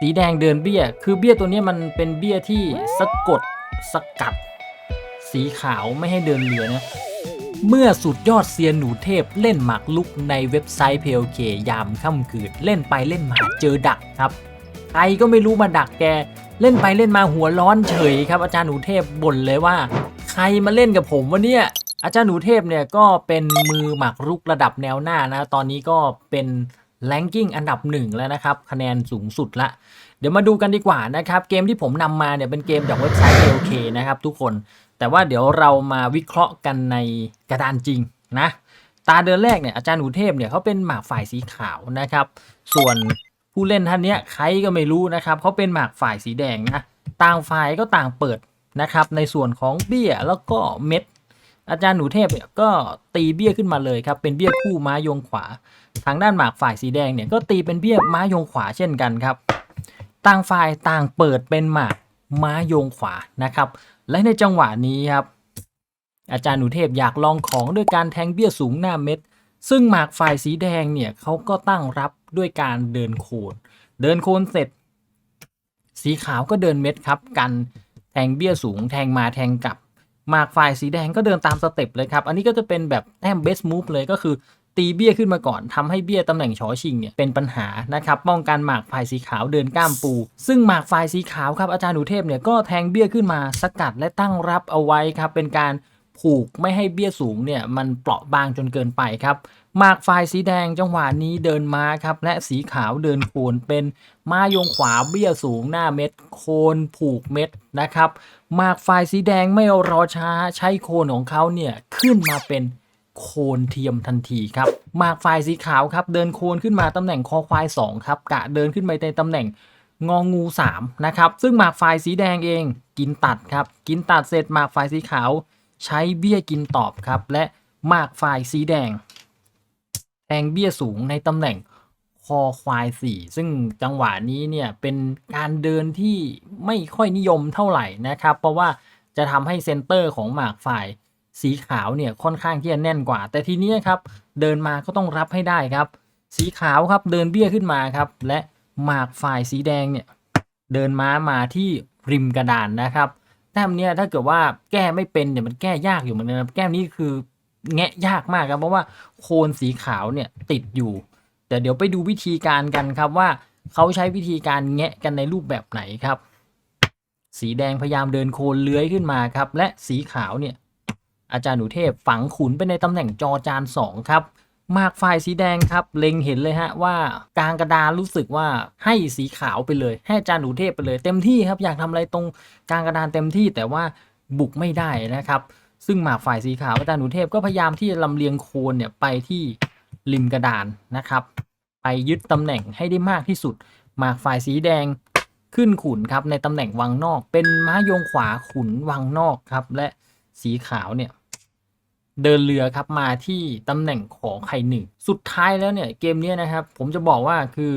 สีแดงเดินเบี้ย คือเบี้ยตัวนี้มันเป็นเบี้ยที่สะกดสกัด สีขาวไม่ให้เดินเรือนะ เมื่อสุดยอดเซียนหนูเทพเล่นหมากลุกในเว็บไซต์ PLK ยามค่ำคืนเล่นไปเล่นมาเจอดักครับ ใครก็ไม่รู้มาดักแก เล่นไปเล่นมาหัวร้อนเฉยครับ อาจารย์หนูเทพบ่นเลยว่า ใครมาเล่นกับผมวะเนี่ยอาจารย์หนูเทพเนี่ยก็เป็นมือหมากรุกระดับแนวหน้านะ ตอนนี้ก็เป็น แ a งกิ้งอันดับหนึ่งแล้วนะครับ คะแนนสูงสุดละ เดี๋ยวมาดูกันดีกว่านะครับ เกมที่ผมนำมาเนี่ยเป็นเกมจากเว็บไซต์ PLK นะครับทุกคน แต่ว่าเดี๋ยวเรามาวิเคราะห์กันในกระดานจริงนะ ตาเดินแรกเนี่ยอาจารย์หนูเทพเนี่ยเขาเป็นหมากฝ่ายสีขาวนะครับ ส่วนผู้เล่นท่านเนี้ยใครก็ไม่รู้นะครับเขาเป็นหมากฝ่ายสีแดงนะ ต่างฝ่ายก็ต่างเปิดนะครับในส่วนของเบี้ยแล้วก็เม็ด อาจารย์หนูเทพเนี่ยก็ตีเบี้ยขึ้นมาเลยครับเป็นเบี้ยคู่ม้ายงขวา ทางด้านหมากฝ่ายสีแดงเนี่ยก็ตีเป็นเบี้ยม้ายงขวาเช่นกันครับ ต่างฝ่ายต่างเปิดเป็นหมากม้ายงขวานะครับ และในจังหวะนี้ครับ อาจารย์หนูเทพอยากลองของด้วยการแทงเบี้ยสูงหน้าเม็ด ซึ่งหมากฝ่ายสีแดงเนี่ยเขาก็ตั้งรับด้วยการเดินโคนเดินโคนเสร็จ สีขาวก็เดินเม็ดครับ กันแทงเบี้ยสูงแทงมาแทงกลับ หมากฝ่ายสีแดงก็เดินตามสเต็ปเลยครับ อันนี้ก็จะเป็นแบบแต้มเบสมูฟเลยก็คือตีเบี้ยขึ้นมาก่อนทำให้เบี้ยตำแหน่งชอชิงเนี่ยเป็นปัญหานะครับป้องกันหมากฝ่ายสีขาวเดินก้ามปู ซึ่งหมากฝ่ายสีขาวครับอาจารย์หนูเทพเนี่ยก็แทงเบี้ยขึ้นมาสกัดและตั้งรับเอาไว้ครับเป็นการผูกไม่ให้เบี้ยสูงเนี่ยมันเปราะบางจนเกินไปครับ หมากฝ่ายสีแดงจังหวะนี้เดินม้าครับ และสีขาวเดินโคนเป็นม้ายงขวาเบี้ยสูงหน้าเม็ด โคนผูกเม็ดนะครับหมากฝ่ายสีแดงไม่รอช้าใช้โคนของเขาเนี่ยขึ้นมาเป็นโคนเทียมทันทีครับหมากฝ่ายสีขาวครับ เดินโคนขึ้นมาตำแหน่งคอควาย2ครับกะเดินขึ้นไปในตำแหน่งงองู3นะครับซึ่งหมากฝ่ายสีแดงเองกินตัดครับกินตัดเสร็จหมากฝ่ายสีขาว ใช้เบี้ยกินตอบครับและหมากฝ่ายสีแดง แทงเบี้ยสูงในตำแหน่งคอควาย 4 ซึ่งจังหวะนี้เนี่ยเป็นการเดินที่ไม่ค่อยนิยมเท่าไหร่นะครับ เพราะว่าจะทำให้เซนเตอร์ของหมากฝ่ายสีขาวเนี่ยค่อนข้างที่จะแน่นกว่า แต่ทีนี้ครับเดินมาก็ต้องรับให้ได้ครับ สีขาวครับเดินเบี้ยขึ้นมาครับและหมากฝ่ายสีแดงเนี่ยเดินม้ามาที่ริมกระดานนะครับแต้มเนี่ยถ้าเกิดว่าแก้ไม่เป็นเนี่ยมันแก้ยากอยู่เหมือนกันแก้มนี้คือ แงะยากมากครับ เพราะว่าโคนสีขาวเนี่ยติดอยู่ แต่เดี๋ยวไปดูวิธีการกันครับว่าเขาใช้วิธีการแงะกันในรูปแบบไหนครับ สีแดงพยายามเดินโคนเลื้อยขึ้นมาครับ และสีขาวเนี่ยอาจารย์หนูเทพฝังขุนไปในตำแหน่งจอจาน2ครับมากฝ่ายสีแดงครับ เล็งเห็นเลยฮะว่ากลางกระดานรู้สึกว่าให้สีขาวไปเลย ให้อาจารย์หนูเทพไปเลย เต็มที่ครับอยากทำอะไรตรงกลางกระดานเต็มที่แต่ว่าบุกไม่ได้นะครับ ซึ่งหมากฝ่ายสีขาวอาจารย์หนูเทพก็พยายามที่จะลำเลียงโคนเนี่ยไปที่ริมกระดานนะครับ ไปยึดตำแหน่งให้ได้มากที่สุด หมากฝ่ายสีแดงขึ้นขุนครับในตำแหน่งวังนอก เป็นม้าโยงขวาขุนวังนอกครับ และสีขาวเนี่ยเดินเรือครับมาที่ตำแหน่งของไข่หนึ่งสุดท้ายแล้วเนี่ยเกมนี้นะครับ ผมจะบอกว่าคือ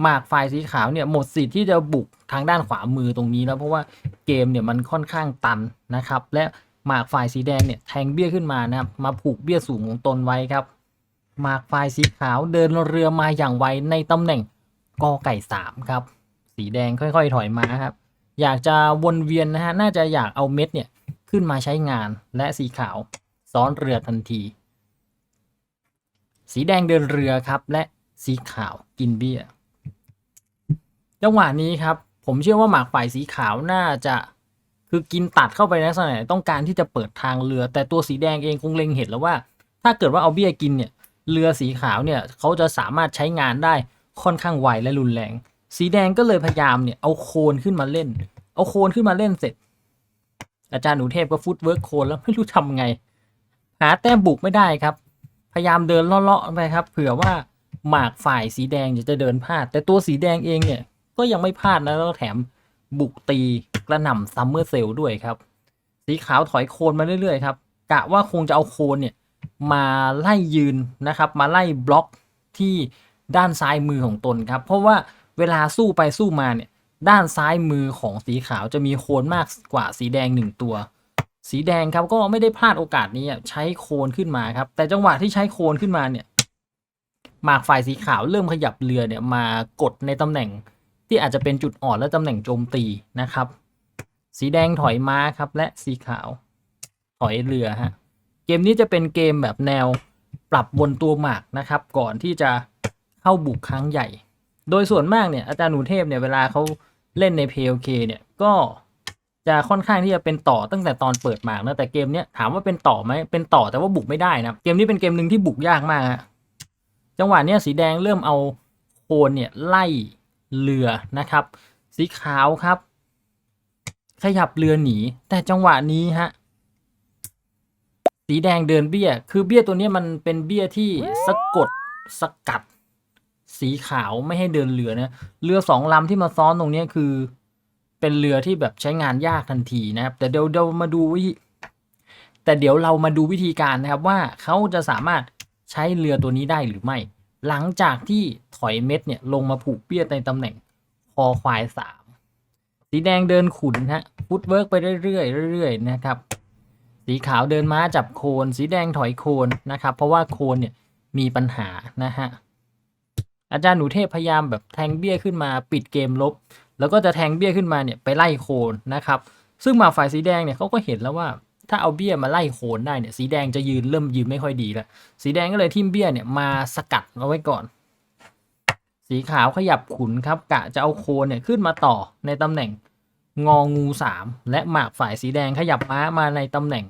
หมากฝ่ายสีขาวเนี่ยหมดสิทธิ์ที่จะบุกทางด้านขวามือตรงนี้แล้วเพราะว่าเกมเนี่ยมันค่อนข้างตันนะครับ และ หมากฝ่ายสีแดงเนี่ยแทงเบี้ยขึ้นมานะครับมาผูกเบี้ยสูงของตนไว้ครับ หมากฝ่ายสีขาวเดินเรือมาอย่างไวในตำแหน่งกอไก่สามครับ สีแดงค่อยๆ ถอยมาครับ อยากจะวนเวียนนะฮะน่าจะอยากเอาเม็ดเนี่ยขึ้นมาใช้งานและสีขาวซ้อนเรือทันที สีแดงเดินเรือครับ และสีขาวกินเบี้ยจังหวะนี้ครับ ผมเชื่อว่าหมากฝ่ายสีขาวน่าจะ คือกินตัดเข้าไปในลักษณะต้องการที่จะเปิดทางเรือ แต่ตัวสีแดงเองคงเล็งเห็นแล้วว่า ถ้าเกิดว่าเอาเบี้ยกินเนี่ยเรือสีขาวเนี่ยเขาจะสามารถใช้งานได้ค่อนข้างไวและรุนแรง สีแดงก็เลยพยายามเนี่ยเอาโคนขึ้นมาเล่น เอาโคนขึ้นมาเล่นเสร็จ อาจารย์หนูเทพก็ฟุตเวิร์กโคนแล้วไม่รู้ทำไง หาแต้มบุกไม่ได้ครับ พยายามเดินเลาะๆไปครับ เผื่อว่าหมากฝ่ายสีแดงจะเดินพลาด แต่ตัวสีแดงเองเนี่ยก็ยังไม่พลาดนะแล้วแถม บุกตีกระหน่ำซัมเมอร์เซลด้วยครับ สีขาวถอยโคนมาเรื่อยๆครับกะว่าคงจะเอาโคนเนี่ยมาไล่ยืนนะครับ มาไล่บล็อกที่ด้านซ้ายมือของตนครับ เพราะว่าเวลาสู้ไปสู้มาเนี่ยด้านซ้ายมือของสีขาวจะมีโคนมากกว่าสีแดงหนึ่งตัว สีแดงครับก็ไม่ได้พลาดโอกาสนี้ใช้โคนขึ้นมาครับ แต่จังหวะที่ใช้โคนขึ้นมาเนี่ยหมากฝ่ายสีขาวเริ่มขยับเรือเนี่ยมากดในตำแหน่ง ที่อาจจะเป็นจุดอ่อนและตำแหน่งโจมตีนะครับ สีแดงถอยม้าครับ และสีขาวถอยเรือฮะเกมนี้จะเป็นเกมแบบแนวปรับบนตัวหมากนะครับ ก่อนที่จะเข้าบุกครั้งใหญ่ โดยส่วนมากเนี่ยอาจารย์หนูเทพเนี่ยเวลาเขาเล่นใน PLK เนี่ยก็จะค่อนข้างที่จะเป็นต่อตั้งแต่ตอนเปิดหมากนะแต่เกมเนี้ยถามว่าเป็นต่อไหมเป็นต่อแต่ว่าบุกไม่ได้นะเกมนี้เป็นเกมหนึ่งที่บุกยากมากฮะจังหวะเนี้ยสีแดงเริ่มเอาโคนเนี่ยไล่ เรือนะครับ สีขาวครับ ขยับเรือหนี แต่จังหวะนี้ฮะสีแดงเดินเบี้ย คือเบี้ยตัวนี้มันเป็นเบี้ยที่สะกดสกัด สีขาวไม่ให้เดินเรือนะเรือสองลำที่มาซ้อนตรงนี้คือ เป็นเรือที่แบบใช้งานยากทันทีนะครับ แต่เดี๋ยวเรามาดูวิธีแต่เดี๋ยวเรามาดูวิธีการนะครับว่าเขาจะสามารถใช้เรือตัวนี้ได้หรือไม่ หลังจากที่ถอยเม็ดเนี่ยลงมาผูกเบี้ยในตำแหน่งคอควายสามสีแดงเดินขุนฮะฟุตเวิร์กไปเรื่อยๆเรื่อยๆนะครับ สีขาวเดินม้าจับโคน สีแดงถอยโคนนะครับ เพราะว่าโคนเนี่ยมีปัญหานะฮะอาจารย์หนูเทพพยายามแบบแทงเบี้ยขึ้นมาปิดเกมลบ แล้วก็จะแทงเบี้ยขึ้นมาเนี่ยไปไล่โคนนะครับ ซึ่งมาฝ่ายสีแดงเนี่ยเขาก็เห็นแล้วว่า ถ้าเอาเบี้ยมาไล่โคนได้เนี่ยสีแดงจะยืนเริ่มยืนไม่ค่อยดีแล้วสีแดงก็เลยทิ่มเบี้ยเนี่ยมาสกัดเอาไว้ก่อน สีขาวขยับขุนครับกะจะเอาโคนเนี่ยขึ้นมาต่อในตำแหน่งงองูสามและหมากฝ่ายสีแดงขยับม้ามาในตำแหน่ง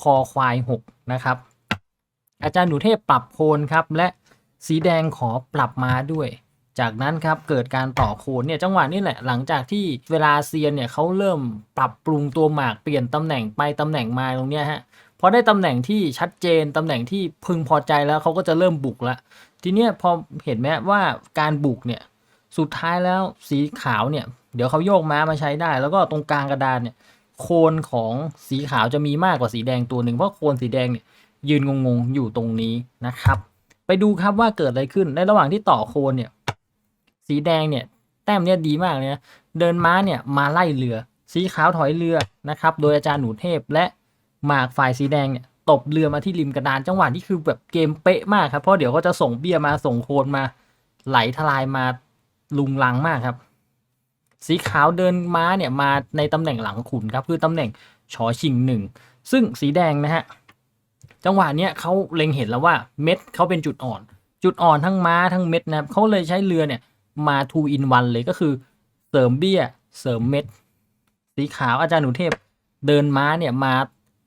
คอควายหกนะครับ อาจารย์หนูเทพปรับโคนครับและสีแดงขอปรับม้าด้วย จากนั้นครับเกิดการต่อโคนเนี่ยจังหวะนี้แหละหลังจากที่เวลาเซียนเนี่ยเขาเริ่มปรับปรุงตัวหมากเปลี่ยนตำแหน่งไปตำแหน่งมาตรงเนี้ยฮะพอได้ตำแหน่งที่ชัดเจนตำแหน่งที่พึงพอใจแล้วเขาก็จะเริ่มบุกละทีเนี้ยพอเห็นไหมว่าการบุกเนี่ยสุดท้ายแล้วสีขาวเนี่ยเดี๋ยวเขาโยกม้ามาใช้ได้ แล้วก็ตรงกลางกระดานเนี่ยโคนของสีขาวจะมีมากกว่าสีแดงตัวหนึ่งเพราะโคนสีแดงเนี่ยยืนงงๆอยู่ตรงนี้นะครับ ไปดูครับว่าเกิดอะไรขึ้นในระหว่างที่ต่อโคนเนี่ย สีแดงเนี่ยแต้มเนี่ยดีมากเลยนะเดินม้าเนี่ยมาไล่เรือ สีขาวถอยเรือนะครับโดยอาจารย์หนูเทพและหมากฝ่ายสีแดงเนี่ยตบเรือมาที่ริมกระดานจังหวะที่คือแบบเกมเป๊ะมากครับเพราะเดี๋ยวก็จะส่งเบี้ยมาส่งโคนมาไหลทลายมาลุงลังมากครับ สีขาวเดินม้าเนี่ยมาในตำแหน่งหลังขุนครับคือตำแหน่งชอชิงหนึ่งซึ่งสีแดงนะฮะจังหวะเนี้ยเขาเล็งเห็นแล้วว่าเม็ดเขาเป็นจุดอ่อน จุดอ่อนทั้งม้าทั้งเม็ดนะครับเขาเลยใช้เรือเนี่ย มา two in one เลยก็คือ เสริมเบี้ย เสริมเม็ด สีขาวอาจารย์หนูเทพ เดินม้าเนี่ยมา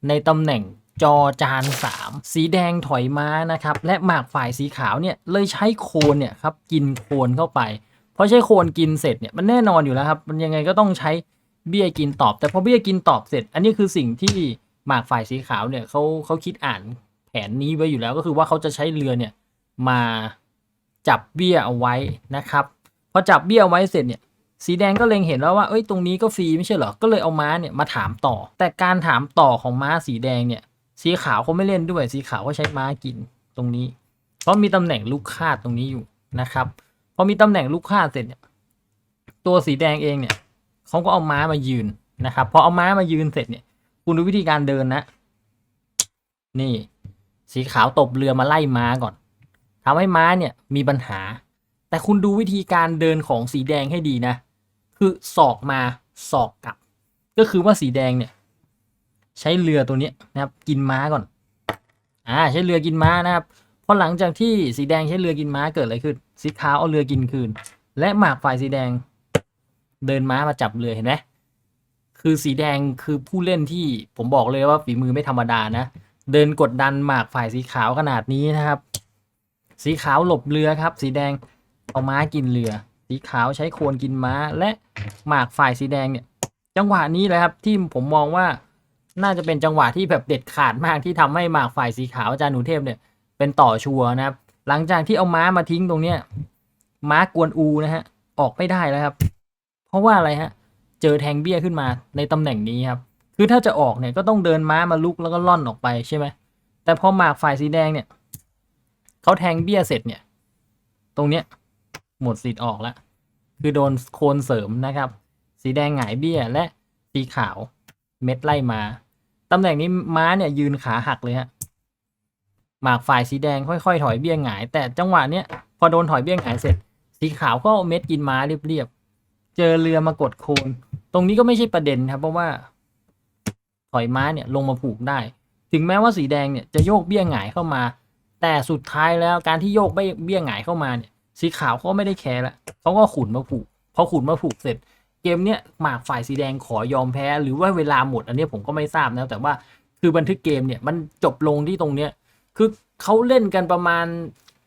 ในตำแหน่งจอจานสามสีแดงถอยม้านะครับ และหมากฝ่ายสีขาวเนี่ยเลยใช้โคนเนี่ยครับกินโคนเข้าไป เพอใช้โคนกินเสร็จเนี่ยมันแน่นอนอยู่แล้วครับ มันยังไงก็ต้องใช้เบี้ยกินตอบ แต่พอเบี้ยกินตอบเสร็จ อันนี้คือสิ่งที่หมากฝ่ายสีขาวเนี่ยเขาเขาคิดอ่านแผนนี้ไว้อยู่แล้วก็คือว่าเขาจะใช้เรือเนี่ยมาจับเบี้ยเอาไว้นะครับ พอจับเบี้ยเอาไว้เสร็จเนี่ยสีแดงก็เล็งเห็นแล้วว่าเอ้ยตรงนี้ก็ฟรีไม่ใช่เหรอ ก็เลยเอาม้าเนี่ยมาถามต่อ แต่การถามต่อของม้าสีแดงเนี่ยสีขาวเขาไม่เล่นด้วย สีขาวก็ใช้ม้ากินตรงนี้ เพราะมีตำแหน่งลูกคาดตรงนี้อยู่นะครับพอมีตำแหน่งลูกคาดเสร็จเนี่ยตัวสีแดงเองเนี่ยเขาก็เอาม้ามายืนนะครับพอเอาม้ามายืนเสร็จเนี่ย คุณดูวิธีการเดินนะ นี่ สีขาวตบเรือมาไล่ม้าก่อนทำให้ม้าเนี่ยมีปัญหา แต่คุณดูวิธีการเดินของสีแดงให้ดีนะ คือศอกมาศอกกลับ ก็คือว่าสีแดงเนี่ย ใช้เรือตัวนี้นะครับกินม้าก่อน อ่าใช้เรือกินม้านะครับพอหลังจากที่สีแดงใช้เรือกินม้าเกิดอะไรขึ้น สีขาวเอาเรือกินคืน และหมากฝ่ายสีแดง เดินม้ามาจับเรือเห็นไหมคือสีแดงคือผู้เล่นที่ผมบอกเลยว่าฝีมือไม่ธรรมดานะ เดินกดดันหมากฝ่ายสีขาวขนาดนี้นะครับ สีขาวหลบเรือครับ สีแดง เอาม้ากินเรือ สีขาวใช้โคนกินม้า และหมากฝ่ายสีแดงเนี่ย จังหวะนี้แหละครับที่ผมมองว่าน่าจะเป็นจังหวะที่แบบเด็ดขาดมากที่ทำให้หมากฝ่ายสีขาวอาจารย์หนูเทพเนี่ย เป็นต่อชัวร์นะครับ หลังจากที่เอาม้ามาทิ้งตรงเนี้ยม้ากวนอูนะฮะ ออกไม่ได้แล้วครับ เพราะว่าอะไรฮะ เจอแทงเบี้ยขึ้นมาในตำแหน่งนี้ครับ คือถ้าจะออกเนี่ยก็ต้องเดินม้ามาลุกแล้วก็ล่อนออกไปใช่ไหมแต่พอหมากฝ่ายสีแดงเนี่ยเขาแทงเบี้ยเสร็จเนี่ย ตรงเนี้ย หมดสิทธิ์ออกแล้ว คือโดนโคนเสริมนะครับ สีแดงหงายเบี้ยและสีขาวเม็ดไล่มา ตำแหน่งนี้ม้าเนี่ยยืนขาหักเลยฮะ หมากฝ่ายสีแดงค่อยๆ ถอยเบี้ยหงาย แต่จังหวะเนี้ยพอโดนถอยเบี้ยหงายเสร็จ สีขาวก็เอาเม็ดกินม้าเรียบเจอเรือมากดโคน ตรงนี้ก็ไม่ใช่ประเด็นครับ เพราะว่า ถอยม้าเนี่ยลงมาผูกได้ ถึงแม้ว่าสีแดงเนี่ยจะโยกเบี้ยหงายเข้ามา แต่สุดท้ายแล้วการที่โยกเบี้ยเบี้ยหงายเข้ามาเนี่ย สีขาวเขาก็ไม่ได้แคร์ละเขาก็ขุนมาผูกพอขุนมาผูกเสร็จ เกมเนี้ยหมากฝ่ายสีแดงขอยอมแพ้ หรือว่าเวลาหมดอันเนี้ยผมก็ไม่ทราบนะแต่ว่าคือบันทึกเกมเนี่ยมันจบลงที่ตรงเนี้ยคือเขาเล่นกันประมาณ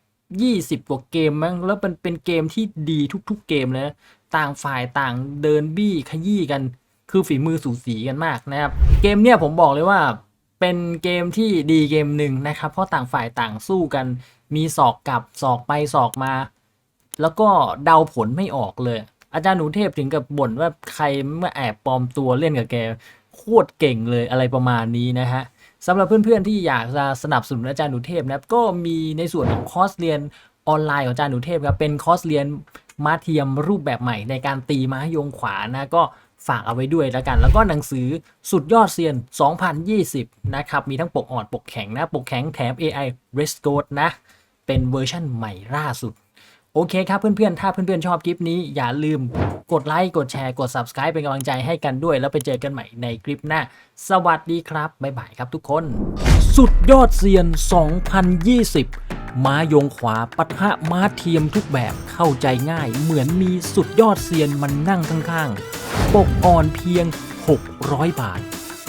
20 กว่าเกมมั้งแล้วมันเป็นเกมที่ดีทุกๆเกมเลยนะต่างฝ่ายต่างเดินบี้ขยี้กัน คือฝีมือสูสีกันมากนะครับ เกมเนี่ยผมบอกเลยว่าเป็นเกมที่ดีเกมหนึ่งนะครับ เพราะต่างฝ่ายต่างสู้กัน มีศอกกลับศอกไปศอกมา แล้วก็เดาผลไม่ออกเลย อาจารย์หนูเทพถึงกับบ่นว่าใครมาแอบปลอมตัวเล่นกับแกโคตรเก่งเลยอะไรประมาณนี้นะฮะสำหรับเพื่อนๆที่อยากจะสนับสนุนอาจารย์หนูเทพนะครับก็มีในส่วนของคอร์สเรียนออนไลน์ของอาจารย์หนูเทพครับเป็นคอร์สเรียนม้าเทียมรูปแบบใหม่ในการตีม้าโยงขวานะก็ฝากเอาไว้ด้วยแล้วกัน แล้วก็หนังสือสุดยอดเซียน 2020 นะครับ มีทั้งปกอ่อนปกแข็งนะ ปกแข็งแถม AI r e s c o d e นะ เป็นเวอร์ชั่นใหม่ล่าสุด โอเคครับเพื่อนๆ ถ้าเพื่อนๆ ชอบคลิปนี้อย่าลืมกดไลค์ กดแชร์ กด Subscribe เป็นกำลังใจให้กันด้วย แล้วไปเจอกันใหม่ในคลิปหน้า สวัสดีครับ บ๊ายบายครับทุกคน สุดยอดเซียน 2020 ม้ายงขวาปะทะม้าเทียมทุกแบบเข้าใจง่าย เหมือนมีสุดยอดเซียนมันนั่งข้างๆ ปกอ่อนเพียง 600 บาท